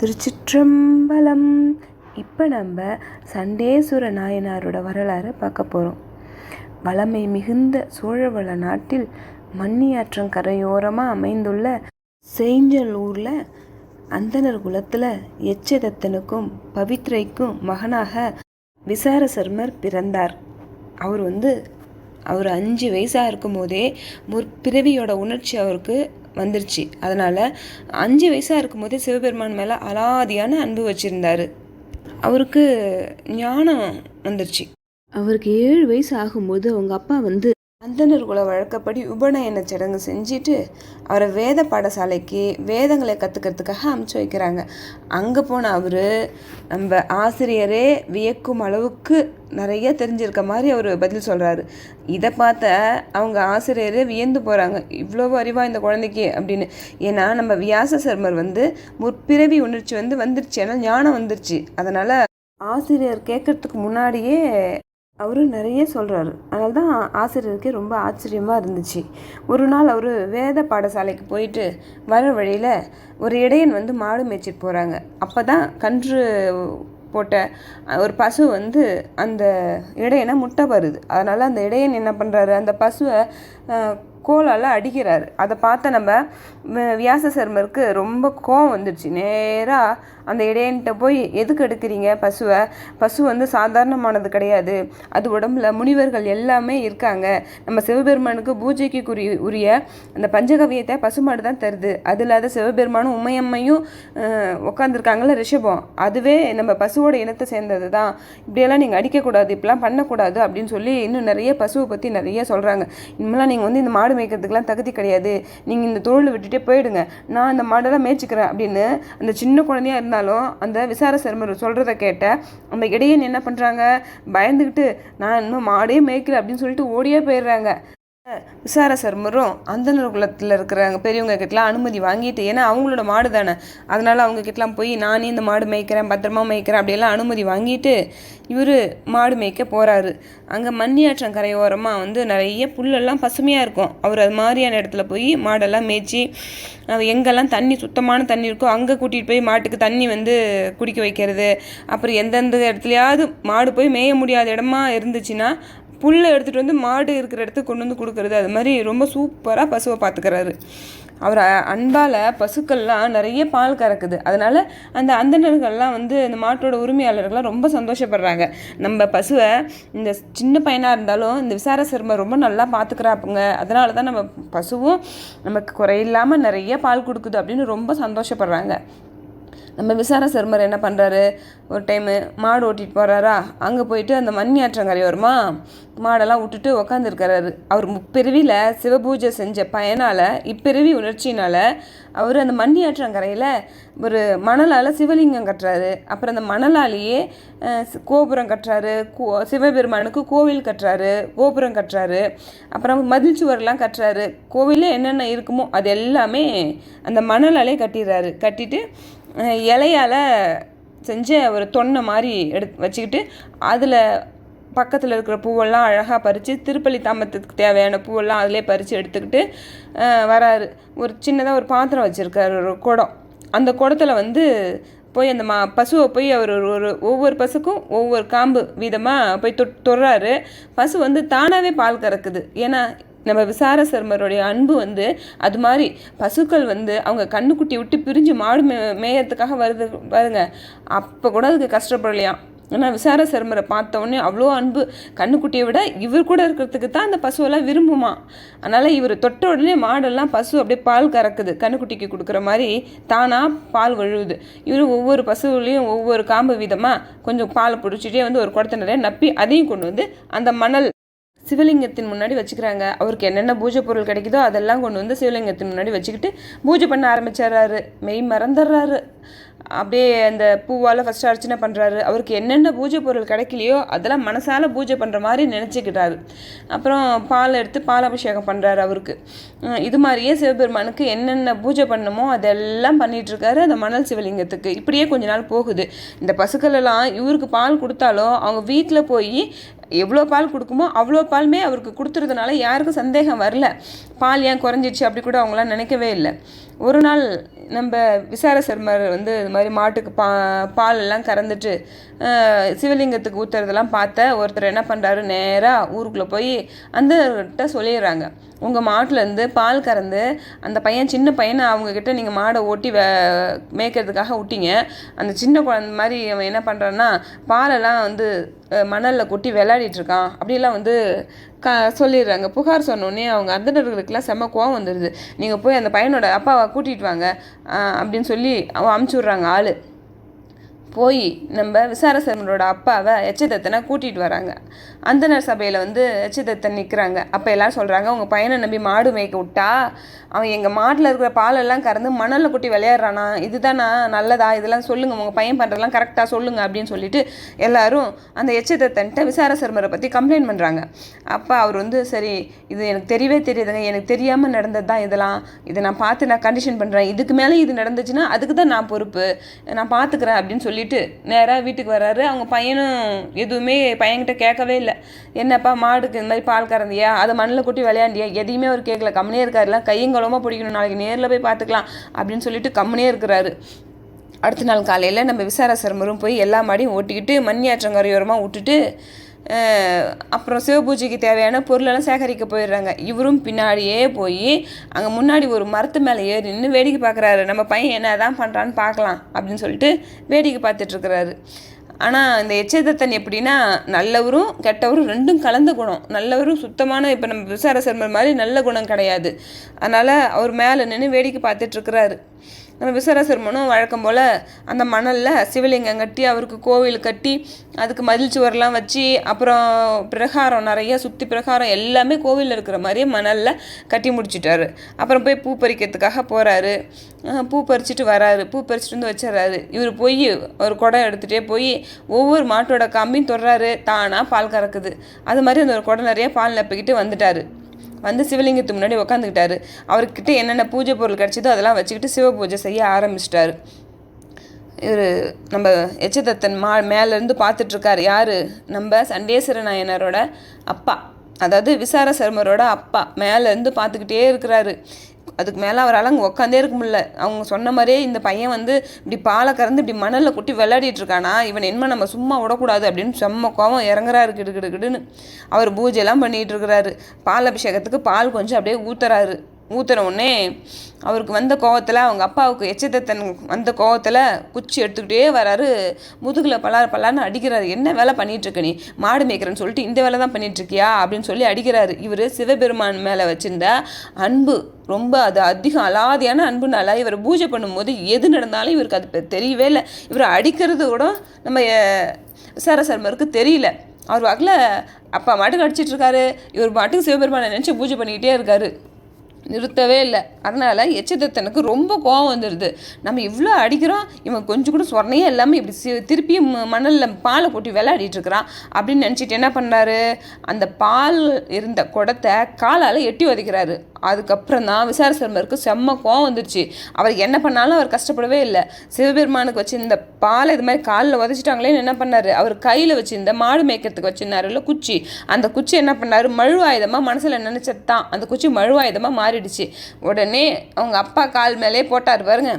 திருச்சிற்றம்பலம். இப்போ நம்ம சண்டேஸ்வர நாயனாரோட வரலாறை பார்க்க போகிறோம் வளமை மிகுந்த சோழவள நாட்டில் மண்ணியாற்றம் கரையோரமாக அமைந்துள்ள செஞ்சலூரில் அந்தணர் குலத்தில் எச்சதத்தனுக்கும் பவித்ரைக்கும் மகனாக விசாரசர்மர் பிறந்தார். அவர் வந்து அவர் அஞ்சு வயசாக இருக்கும் போதே முற்பிறவியோட உணர்ச்சி அவருக்கு வந்துருச்சு. அதனால் அஞ்சு வயசாக இருக்கும்போதே சிவபெருமான் மேலே அலாதியான அன்பு வச்சுருந்தார். அவருக்கு ஞானம் வந்துருச்சு. அவருக்கு ஏழு வயசு ஆகும்போது அவங்க அப்பா வந்து அந்தனர் குல வழக்கப்படி உபநயன சடங்கு செஞ்சுட்டு அவரை வேத பாடசாலைக்கு வேதங்களை கற்றுக்கிறதுக்காக அமுச்சு வைக்கிறாங்க. அங்கே போன அவர் நம்ம ஆசிரியரே வியக்கும் அளவுக்கு நிறைய தெரிஞ்சிருக்க மாதிரி அவர் பதில் சொல்கிறாரு இதை பார்த்த அவங்க ஆசிரியரே வியந்து போகிறாங்க இவ்வளோ அறிவா இந்த குழந்தைக்கு அப்படின்னு. ஏன்னா நம்ம வியாச சர்மர் வந்து முற்பிறவி உணர்ச்சி வந்து வந்துருச்சு. ஏன்னா ஞானம் வந்துருச்சு. அதனால் ஆசிரியர் கேட்கறதுக்கு முன்னாடியே அவரும் நிறைய சொல்கிறாரு அதனால தான் ஆசிரியருக்கே ரொம்ப ஆச்சரியமாக இருந்துச்சு. ஒரு நாள் அவர் வேத பாடசாலைக்கு போயிட்டு வர வழியில் ஒரு இடையன் வந்து மாடு மேய்ச்சிட்டு போகிறாங்க அப்போ தான் கன்று போட்ட ஒரு பசு வந்து அந்த இடையனை முட்டை வருது அதனால் அந்த இடையன் என்ன பண்ணுறாரு அந்த பசுவை கோலால் அடிக்கிறார். அதை பார்த்த நம்ம வியாச சர்மருக்கு ரொம்ப கோவம் வந்துடுச்சு நேராக அந்த இடையன்ட்ட போய் எதுக்கு எடுக்கிறீங்க பசுவை? பசு வந்து சாதாரணமானது கிடையாது. அது உடம்புல முனிவர்கள் எல்லாமே இருக்காங்க. நம்ம சிவபெருமானுக்கு பூஜைக்கு குறி உரிய அந்த பஞ்சகவியத்தை பசுமாடு தான் தருது. அது இல்லாத சிவபெருமானும் உமையம்மையும் உட்காந்துருக்காங்கள ரிஷபம். அதுவே நம்ம பசுவோட இனத்தை சேர்ந்தது தான். இப்படியெல்லாம் நீங்கள் அடிக்கக்கூடாது இப்படிலாம் பண்ணக்கூடாது அப்படின்னு சொல்லி இன்னும் நிறைய பசுவை பற்றி நிறைய சொல்கிறாங்க இனிமேலாம் நீங்கள் வந்து இந்த மாடு மேய்க்கிறதுக்கெலாம் தகுதி கிடையாது. நீங்கள் இந்த தொழிலை விட்டுட்டே போயிடுங்க. நான் அந்த மாடெல்லாம் மேய்ச்சிக்கிறேன் அப்படின்னு அந்த சின்ன குழந்தையா இருந்தாலும் அந்த விசார சர்மர் சொல்கிறத கேட்ட அந்த இடையன் என்ன பண்ணுறாங்க பயந்துக்கிட்டு நான் இன்னும் மாடே மேய்க்கல அப்படின்னு சொல்லிட்டு ஓடியே போயிடுறாங்க. விசார சர்மரும் அந்தனர் குலத்தில் இருக்கிறவங்க பெரியவங்க கிட்டலாம் அனுமதி வாங்கிட்டு ஏன்னா அவங்களோட மாடு தானே. அதனால் அவங்க கிட்டலாம் போய் நானே இந்த மாடு மேய்க்கிறேன் பத்திரமா மேய்க்கிறேன் அப்படியெல்லாம் அனுமதி வாங்கிட்டு இவர் மாடு மேய்க்க போகிறாரு அங்கே மண்ணியாற்றம் கரையோரமாக வந்து நிறைய புல்லெல்லாம் பசுமையாக இருக்கும். அவர் அது மாதிரியான இடத்துல போய் மாடெல்லாம் மேய்ச்சி எங்கெல்லாம் தண்ணி சுத்தமான தண்ணி இருக்கோ அங்கே கூட்டிகிட்டு போய் மாட்டுக்கு தண்ணி வந்து குடிக்க வைக்கிறது. அப்புறம் எந்தெந்த இடத்துலையாவது மாடு போய் மேய முடியாத இடமா இருந்துச்சுன்னா புல்லை எடுத்துகிட்டு வந்து மாடு இருக்கிற இடத்துக்கு கொண்டு வந்து கொடுக்குறது அது மாதிரி ரொம்ப சூப்பராக பசுவை பார்த்துக்கிறாரு அவர் அன்பால் பசுக்கள்லாம் நிறைய பால் கறக்குது. அதனால் அந்த அந்தணர்கள்லாம் வந்து இந்த மாட்டோட உரிமையாளர்கள்லாம் ரொம்ப சந்தோஷப்படுறாங்க. நம்ம பசுவை இந்த சின்ன பையனாக இருந்தாலும் இந்த விசார சர்ம ரொம்ப நல்லா பார்த்துக்கிறாப்புங்க அதனால தான் நம்ம பசுவும் நமக்கு குறையில்லாமல் நிறைய பால் கொடுக்குது அப்படின்னு ரொம்ப சந்தோஷப்படுறாங்க. நம்ம விசார சர்மர் என்ன பண்ணுறாரு ஒரு டைமு மாடு ஓட்டிகிட்டு போகிறாரா அங்கே போயிட்டு அந்த மண் ஏற்றங்கரை வருமா மாடெல்லாம் விட்டுட்டு உக்காந்துருக்கிறாரு. அவர் முப்பிறவியில் சிவபூஜை செஞ்ச பயனால் இப்பிறவி உணர்ச்சினால் அவர் அந்த மண்ணி ஆற்றங்கரையில் ஒரு மணலால் சிவலிங்கம் கட்டுறாரு. அப்புறம் அந்த மணலாலேயே கோபுரம் கட்டுறாரு. கோ சிவபெருமானுக்கு கோவில் கட்டுறாரு. கோபுரம் கட்டுறாரு. அப்புறம் மதில் சுவர்லாம் கட்டுறாரு. கோவிலில் என்னென்ன இருக்குமோ அது எல்லாமே அந்த மணலாலே கட்டிடுறாரு. கட்டிட்டு இலையால் செஞ்ச ஒரு தொன்னை மாதிரி எடுத்து வச்சுக்கிட்டு அதில் பக்கத்தில் இருக்கிற பூவெல்லாம் அழகாக பறித்து திருப்பள்ளி தாமத்துக்கு தேவையான பூவெல்லாம் அதிலே பறித்து எடுத்துக்கிட்டு வராரு. ஒரு சின்னதாக ஒரு பாத்திரம் வச்சுருக்காரு ஒரு குடம். அந்த குடத்தில் வந்து போய் அந்த மா பசுவை போய் அவர் ஒரு ஒரு ஒவ்வொரு பசுக்கும் ஒவ்வொரு காம்பு வீதமாக போய் தொட் தொடுறாரு. பசு வந்து தானாகவே பால் கறக்குது. ஏன்னா நம்ம விசார சர்மருடைய அன்பு வந்து அது மாதிரி பசுக்கள் வந்து அவங்க கண்ணுக்குட்டி விட்டு பிரிஞ்சு மாடு மே மேயறதுக்காக வருது பாருங்க அப்போ கூட அதுக்கு கஷ்டப்படலையாம் ஆனால் விசார சர்மரை பார்த்த உடனே அவ்வளோ அன்பு கண்ணுக்குட்டியை விட இவர் கூட இருக்கிறதுக்கு தான் அந்த பசுவெல்லாம் விரும்புமா? அதனால் இவர் தொட்ட உடனே மாடெல்லாம் பசு அப்படியே பால் கறக்குது கண்ணுக்குட்டிக்கு கொடுக்குற மாதிரி தானாக பால் வழுவுது. இவர் ஒவ்வொரு பசுவிலையும் ஒவ்வொரு காம்பு விதமாக கொஞ்சம் பால் பிடிச்சிட்டே வந்து ஒரு குடத்தை நிறைய நப்பி அதையும் கொண்டு வந்து அந்த மணல் சிவலிங்கத்தின் முன்னாடி வச்சுக்கிறாங்க. அவருக்கு என்னென்ன பூஜை பொருள் கிடைக்குதோ அதெல்லாம் கொண்டு வந்து சிவலிங்கத்தின் முன்னாடி வச்சுக்கிட்டு பூஜை பண்ண ஆரம்பிச்சிடுறாரு. மெய் மறந்துடுறாரு. அப்படியே அந்த பூவால் ஃபஸ்ட்டு அர்ச்சனை பண்ணுறாரு அவருக்கு என்னென்ன பூஜை பொருள் கிடைக்கலையோ அதெல்லாம் மனசால் பூஜை பண்ணுற மாதிரி நினச்சிக்கிட்டாரு. அப்புறம் பால் எடுத்து பால் அபிஷேகம் பண்ணுறாரு அவருக்கு. இது மாதிரியே சிவபெருமானுக்கு என்னென்ன பூஜை பண்ணணுமோ அதெல்லாம் பண்ணிகிட்ருக்காரு அந்த மணல் சிவலிங்கத்துக்கு. இப்படியே கொஞ்ச நாள் போகுது. இந்த பசுக்கள் எல்லாம் இவருக்கு பால் கொடுத்தாலும் அவங்க வீட்டில் போய் எவ்வளோ பால் கொடுக்குமோ அவ்வளோ பாலுமே அவருக்கு கொடுத்துறதுனால யாருக்கும் சந்தேகம் வரல. பால் ஏன் குறைஞ்சிச்சு அப்படி கூட அவங்களாம் நினைக்கவே இல்லை. ஒரு நாள் நம்ம விசார சர்மர் வந்து இது மாதிரி மாட்டுக்கு பா பாலெல்லாம் கறந்துட்டு சிவலிங்கத்துக்கு ஊற்றுறதெல்லாம் பார்த்த ஒருத்தர் என்ன பண்ணுறாரு நேராக ஊருக்குள்ளே போய் அந்த சொல்லிடுறாங்க. உங்கள் மாட்டிலேருந்து பால் கறந்து அந்த பையன் சின்ன பையனை அவங்கக்கிட்ட நீங்கள் மாடை ஓட்டி வே மேய்க்கிறதுக்காக விட்டீங்க அந்த சின்ன குழந்த மாதிரி அவன் என்ன பண்ணுறான்னா பாலெல்லாம் வந்து மணலில் கொட்டி விளையாடிட்டுருக்கான் அப்படிலாம் வந்து க சொல்லிடுறாங்க. புகார் சொன்னோடனே அவங்க அந்தனர்களுக்கெல்லாம் செம்ம கோவம் வந்துடுது நீங்கள் போய் அந்த பையனோட அப்பாவை கூட்டிகிட்டு வாங்க. அப்படின்னு சொல்லி அவன் அமுச்சு விட்றாங்க ஆள். போய் நம்ம விசாரசர்மனோட அப்பாவை எச்சதத்தனை கூட்டிகிட்டு வராங்க. அந்தனர் சபையில் வந்து எச்சதத்தன் நிற்கிறாங்க அப்போ எல்லோரும் சொல்கிறாங்க உங்கள் பையனை நம்பி மாடு மேய்க்க விட்டா அவன் எங்கள் மாட்டில் இருக்கிற பாலெல்லாம் கறந்து மணலில் கொட்டி விளையாடுறானா? இதுதானா நல்லதா? இதெல்லாம் சொல்லுங்கள் உங்கள் பையன் பண்ணுறதெல்லாம் கரெக்டாக சொல்லுங்கள் அப்படின்னு சொல்லிட்டு எல்லாரும் அந்த எச்சதத்தன்ட்ட விசாரசர்மரை பற்றி கம்ப்ளைண்ட் பண்ணுறாங்க அப்போ அவர் வந்து சரி இது எனக்கு தெரியவே தெரியுதுங்க. எனக்கு தெரியாமல் நடந்தது தான் இதெல்லாம். இதை நான் பார்த்து நான் கண்டிஷன் பண்ணுறேன் இதுக்கு மேலே இது நடந்துச்சுன்னா அதுக்கு தான் நான் பொறுப்பு. நான் பார்த்துக்கிறேன் அப்படின்னு சொல்லிட்டு நேராக வீட்டுக்கு வர்றாரு அவங்க பையனும் எதுவுமே பையன்கிட்ட கேட்கவே இல்லை. என்னப்பா மாடுக்கு இந்த மாதிரி பால் கறந்தியா? அதை மண்ணில் கொட்டி விளையாண்டியா? எதையுமே அவர் கேட்கல. கம்முனே கையும் கையங்கலமாக பிடிக்கணும். நாளைக்கு நேரில் போய் பார்த்துக்கலாம். அப்படின்னு சொல்லிட்டு கம்முனே இருக்கிறாரு. அடுத்த நாள் காலையில் நம்ம விசாரசர்மரும் போய் எல்லா மாடியும் ஓட்டிக்கிட்டு மண்ணியாற்றங்கரையோரமாக விட்டுட்டு அப்புறம் சிவபூஜைக்கு தேவையான பொருளெல்லாம் சேகரிக்க போயிடுறாங்க. இவரும் பின்னாடியே போய் அங்கே முன்னாடி ஒரு மரத்து மேலே ஏறி நின்று வேடிக்கை பார்க்குறாரு நம்ம பையன் என்ன தான் பண்ணுறான்னு பார்க்கலாம் அப்படின்னு சொல்லிட்டு வேடிக்கை பார்த்துட்ருக்குறாரு ஆனால் இந்த எச்சதத்தன் எப்படின்னா நல்லவரும் கெட்டவரும் ரெண்டும் கலந்த குணம். நல்லவரும் சுத்தமான இப்போ நம்ம விசார சர்மர் மாதிரி நல்ல குணம் கிடையாது. அதனால் அவர் மேலே நின்று வேடிக்கை பார்த்துட்ருக்குறாரு நம்ம விசாரசர்மனும் வழக்கம் போல் அந்த மணலில் சிவலிங்கம் கட்டி அவருக்கு கோவில் கட்டி அதுக்கு மதில் சுவர்லாம் வச்சு அப்புறம் பிரகாரம் நிறைய சுற்றி பிரகாரம் எல்லாமே கோவிலில் இருக்கிற மாதிரியே மணலில் கட்டி முடிச்சிட்டாரு. அப்புறம் போய் பூ பறிக்கிறதுக்காக போகிறாரு பூ பறிச்சுட்டு வராரு. பூ பறிச்சுட்டு வந்து வச்சிடறாரு. இவர் போய் ஒரு குடம் எடுத்துகிட்டே போய் ஒவ்வொரு மாட்டோட கம்பியும் தொடுறாரு. தானாக பால் கறக்குது. அது மாதிரி அந்த ஒரு குடம் நிறைய பால் நப்பிக்கிட்டு வந்துட்டார். வந்து சிவலிங்கத்துக்கு முன்னாடி உக்காந்துக்கிட்டாரு. அவர்கிட்ட என்னென்ன பூஜை பொருள் கிடச்சிதோ அதெல்லாம் வச்சுக்கிட்டு சிவ பூஜை செய்ய ஆரம்பிச்சிட்டாரு. இவர் நம்ம எச்சதத்தன் மா மேலேருந்து பார்த்துட்ருக்காரு. யார்? நம்ம சண்டேஸ்வர நாயனரோட அப்பா. அதாவது விசார சர்மரோட அப்பா. மேலேருந்து பார்த்துக்கிட்டே இருக்கிறாரு. அதுக்கு மேலே அவரால் அங்கே உட்காந்தே இருக்க முடியல. அவங்க சொன்ன மாதிரியே இந்த பையன் வந்து இப்படி பாலை கறந்து இப்படி மணலில் கொட்டி விளையாடிட்டு இருக்கானா? இவன் என்ன நம்ம சும்மா விடக்கூடாது அப்படின்னு செம்ம கோவம் இறங்குறாரு. கிடுக்கிடுக்கிடுன்னு கிடு அவர் பூஜைலாம் பண்ணிகிட்டு இருக்கிறாரு. பால் அபிஷேகத்துக்கு பால் கொஞ்சம் அப்படியே ஊத்துறாரு. ஊத்துன உடனே அவருக்கு வந்த கோவத்தில் அவங்க அப்பாவுக்கு எச்சத்தன் வந்த கோவத்தில் குச்சி எடுத்துக்கிட்டே வராரு. முதுகில் பலார் பலார்னு அடிக்கிறாரு. என்ன வேலை பண்ணிகிட்ருக்க இருக்க நீ? மாடு மேய்க்கிறேன்னு சொல்லிட்டு இந்த வேலை தான் பண்ணிகிட்ருக்கியா அப்படின்னு சொல்லி அடிக்கிறாரு. இவர் சிவபெருமான் மேலே வச்சிருந்த அன்பு ரொம்ப அது அதிகம் அலாதியான அன்புனால இவர் பூஜை பண்ணும்போது எது நடந்தாலும் இவருக்கு அது தெரியவே இல்லை. இவர் அடிக்கிறது கூட நம்ம சரசர்மருக்கு தெரியல. அவர் வாக்கில் அப்பா மாட்டுக்கு அடிச்சிட்ருக்காரு இவர் பாட்டுக்கு சிவபெருமானை நினச்சி பூஜை பண்ணிக்கிட்டே இருக்காரு. நிறுத்தவே இல்லை. அதனால் எச்சதத்தனுக்கு ரொம்ப கோவம் வந்துடுது நம்ம இவ்வளோ அடிக்கிறோம் இவன் கொஞ்சம் கூட சொர்ணையே இல்லாமல் இப்படி சி திருப்பியும் மணலில் பாலை கொட்டி விளையாடிட்டு இருக்கிறான் அப்படின்னு நினச்சிட்டு என்ன பண்ணுறாரு அந்த பால் இருந்த குடத்தை காலால் எட்டி உதைக்கிறாரு அதுக்கப்புறம் தான் விசாரசர்மருக்கு செம்ம கோவம் வந்துருச்சு. அவர் என்ன பண்ணாலும் அவர் கஷ்டப்படவே இல்லை. சிவபெருமானுக்கு வச்சிருந்த பாலை இது மாதிரி காலில் உதச்சிட்டாங்களேன்னு என்ன பண்ணார்? அவர் கையில் வச்சிருந்த மாடு மேய்க்கிறதுக்கு வச்சிருந்தாருல்ல குச்சி. அந்த குச்சி என்ன பண்ணார்? மழுவாயுதமாக மனசில் நினச்சது தான் அந்த குச்சி மழுவாயுதமாக மாறிடுச்சு. உடனே அவங்க அப்பா கால் மேலே போட்டார் பாருங்க.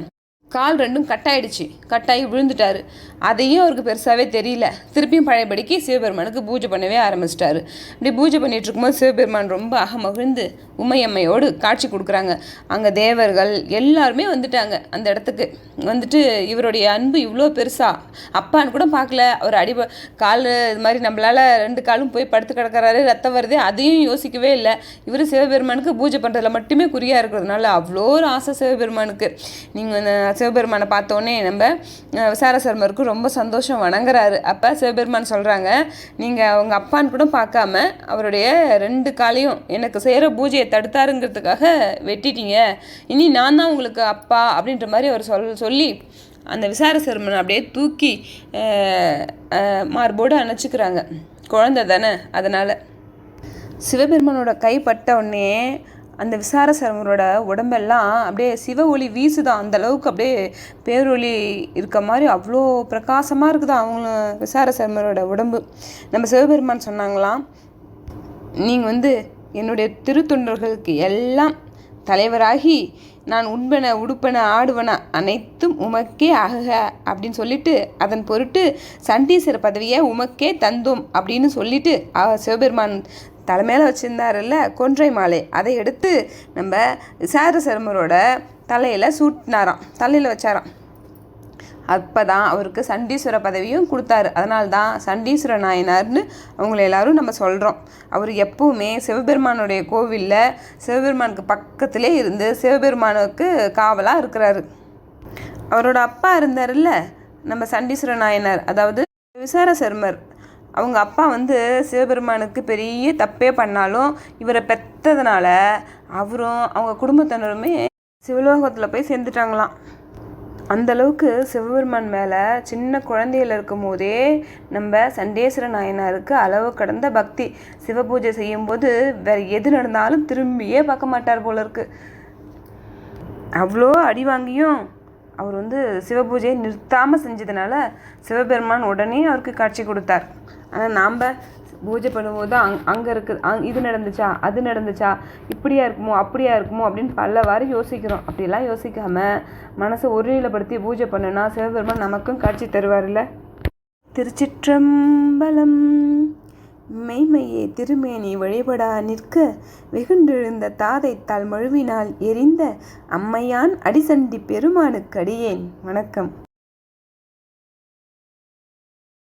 கால் ரெண்டும் கட்டாயிடுச்சு கட்டாயி விழுந்துட்டாரு. அதையும் அவருக்கு பெருசாகவே தெரியல. திருப்பியும் பழையபடிக்கு சிவபெருமானுக்கு பூஜை பண்ணவே ஆரம்பிச்சிட்டாரு. இப்படி பூஜை பண்ணிட்டு இருக்கும்போது சிவபெருமான் ரொம்ப அகமகிழ்ந்து உமையம்மையோடு காட்சி கொடுக்குறாங்க. அங்கே தேவர்கள் எல்லாருமே வந்துட்டாங்க. அந்த இடத்துக்கு வந்துட்டு இவருடைய அன்பு இவ்வளோ பெருசா? அப்பான்னு கூட பார்க்கல. அவர் அடி கால் இது மாதிரி நம்மளால் ரெண்டு காலும் போய் படுத்து கிடக்கிறாரு. ரத்தம் வருது. அதையும் யோசிக்கவே இல்லை. இவர் சிவபெருமானுக்கு பூஜை பண்ணுறதுல மட்டுமே குறியாக இருக்கிறதுனால அவ்வளோ ஒரு ஆசை சிவபெருமானுக்கு. நீங்கள் சிவபெருமானை பார்த்தோன்னே நம்ம விசாரசர்மருக்கு விசார ரொம்ப சந்தோஷம் வணங்குறாரு. அப்போ சிவபெருமான் சொல்கிறாங்க நீங்கள் அவங்க அப்பான்னு கூட பார்க்காம அவருடைய ரெண்டு காலையும் எனக்கு செய்கிற பூஜையை தடுத்தாருங்கிறதுக்காக வெட்டிட்டீங்க. இனி நான் தான் உங்களுக்கு அப்பா அப்படின்ற மாதிரி அவர் சொல் சொல்லி அந்த விசார சர்மனை அப்படியே தூக்கி மார்போடு அணைச்சிக்கிறாங்க. குழந்தை தானே அதனால். சிவபெருமானோட கைப்பட்ட உடனே அந்த விசார சர்மரோட உடம்பெல்லாம் அப்படியே சிவ ஒளி வீசுதான் அந்த அளவுக்கு அப்படியே பேரொளி இருக்க மாதிரி அவ்வளோ பிரகாசமாக இருக்குது அவங்களும் விசார சர்மரோட உடம்பு? நம்ம சிவபெருமான் சொன்னாங்களாம் நீங்கள் வந்து என்னுடைய திருத்தொண்டர்களுக்கு எல்லாம் தலைவராகி நான் உண்பன உடுப்பன ஆடுவன அனைத்தும் உமக்கே ஆகுக அப்படின்னு சொல்லிட்டு அதன் பொருட்டு சண்டீஸ்வர பதவியை உமக்கே தந்தோம் அப்படின்னு சொல்லிட்டு சிவபெருமான் தலைமையில் வச்சுருந்தாருல்ல கொன்றை மாலை. அதை எடுத்து நம்ம விசார சர்மரோட தலையில் சூட்டினாராம். தலையில் வச்சாராம். அப்போ தான் அவருக்கு சண்டீஸ்வர பதவியும் கொடுத்தாரு. அதனால தான் சண்டீஸ்வர நாயனார்னு அவங்கள எல்லாரும் நம்ம சொல்கிறோம் அவர் எப்பவுமே சிவபெருமானுடைய கோவிலில் சிவபெருமானுக்கு பக்கத்திலே இருந்து சிவபெருமானுக்கு காவலாக இருக்கிறாரு. அவரோட அப்பா இருந்தார்ல நம்ம சண்டீஸ்வர நாயனார் அதாவது விசார சர்மர். அவங்க அப்பா வந்து சிவபெருமானுக்கு பெரிய தப்பே பண்ணாலும் இவரை பெற்றதுனால அவரும் அவங்க குடும்பத்தினருமே சிவலோகத்தில் போய் சேர்ந்துட்டாங்களாம். அந்தளவுக்கு சிவபெருமான் மேலே சின்ன குழந்தையில் இருக்கும் போதே நம்ம சண்டேஸ்வர நாயனாருக்கு அளவு கடந்த பக்தி. சிவபூஜை செய்யும்போது வேறு எது நடந்தாலும் திரும்பியே பார்க்க மாட்டார் போல இருக்கு. அவ்வளோ அடி வாங்கியும் அவர் வந்து சிவபூஜையை நிறுத்தாமல் செஞ்சதுனால சிவபெருமான் உடனே அவருக்கு காட்சி கொடுத்தார். ஆனால் நாம் பூஜை பண்ணும்போது அங் அங்கே இருக்குது அங் இது நடந்துச்சா அது நடந்துச்சா இப்படியா இருக்குமோ அப்படியா இருக்குமோ அப்படின்னு பலவாறு யோசிக்கிறோம். அப்படிலாம் யோசிக்காம மனசை ஒருநிலைப்படுத்தி பூஜை பண்ணுனா சிவபெருமான் நமக்கும் காட்சி தருவார்ல திருச்சிற்றம்பலம். மெய்மையே திருமேனி வழிபடா நிற்க வெகுண்டெழுந்த தாதை தாள் மழுவினால் எரிந்த அம்மையான் அடிசண்டி பெருமானுக்கு அடியேன். வணக்கம்.